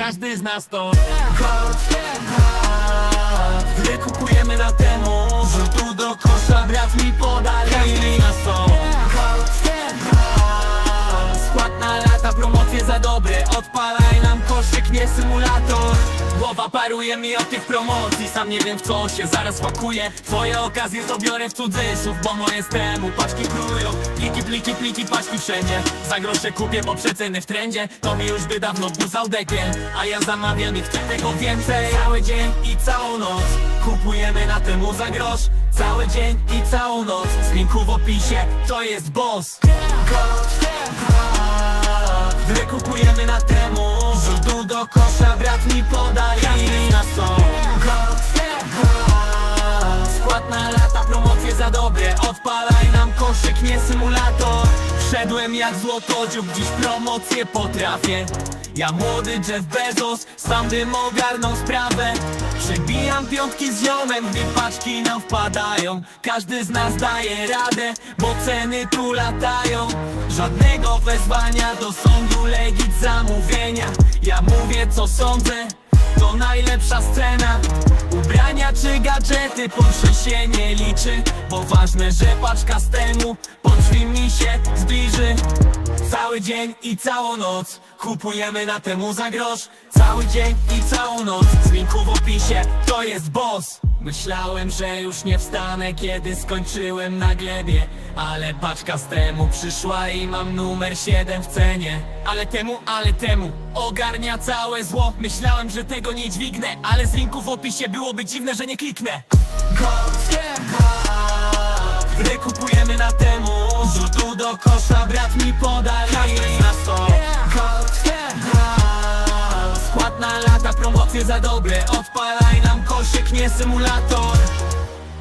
Każdy z nas to Gdy kupujemy na temu Rzutu do kosza brat mi podali Każdy z nas to Skład na lata, promocje za dobre. Odpalaj nam koszyk, nie symulator Głowa paruje mi od tych promocji. Sam nie wiem w co się zaraz pakuję Twoje okazje to biorę w cudzysłów Bo moje z temu paczki krują. Pliki, pliki, pliki, paczki wszędzie. Za grosze kupię, bo przeceny w trendzie. To mi już by dawno buzał dekiel A ja zamawiam i chcę tego więcej. Cały dzień i całą noc Kupujemy na temu za grosz. Cały dzień i całą noc Z linku w opisie, to jest boss. Gdy kupujemy na temu do kosza brat mi podali Każdy z nas są. Skład na lata, promocje za dobre. Odpalaj nam koszyk, nie symulator. Wszedłem jak złotodziób, dziś promocje potrafię. Ja młody Jeff Bezos, sam bym ogarnął sprawę Przebijam piątki z ziomem, gdy paczki nam wpadają. Każdy z nas daje radę, bo ceny tu latają. Żadnego wezwania do sądu, legit zamówienia. Ja mówię co sądzę, to najlepsza scena. Ubrania czy gadżety, proszę się nie liczy? Bo ważne, że paczka z temu pod drzwi mi się zbliży Cały dzień i całą noc Kupujemy na temu za grosz. Cały dzień i całą noc Z linku w opisie, to jest boss. Myślałem, że już nie wstanę, kiedy skończyłem na glebie Ale paczka z temu przyszła i mam numer 7 w cenie. Ale temu, ale temu ogarnia całe zło. Myślałem, że tego nie dźwignę Ale z linku w opisie byłoby dziwne, że nie kliknę. Gdy kupujemy na temu Rzutu do kosza. Brat mi podali promocje za dobre. Odpalaj nam koszyk, nie symulator.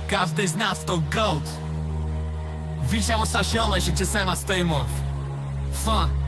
Każdy z nas to goat Wisiał osasione się czasem stoimy Fun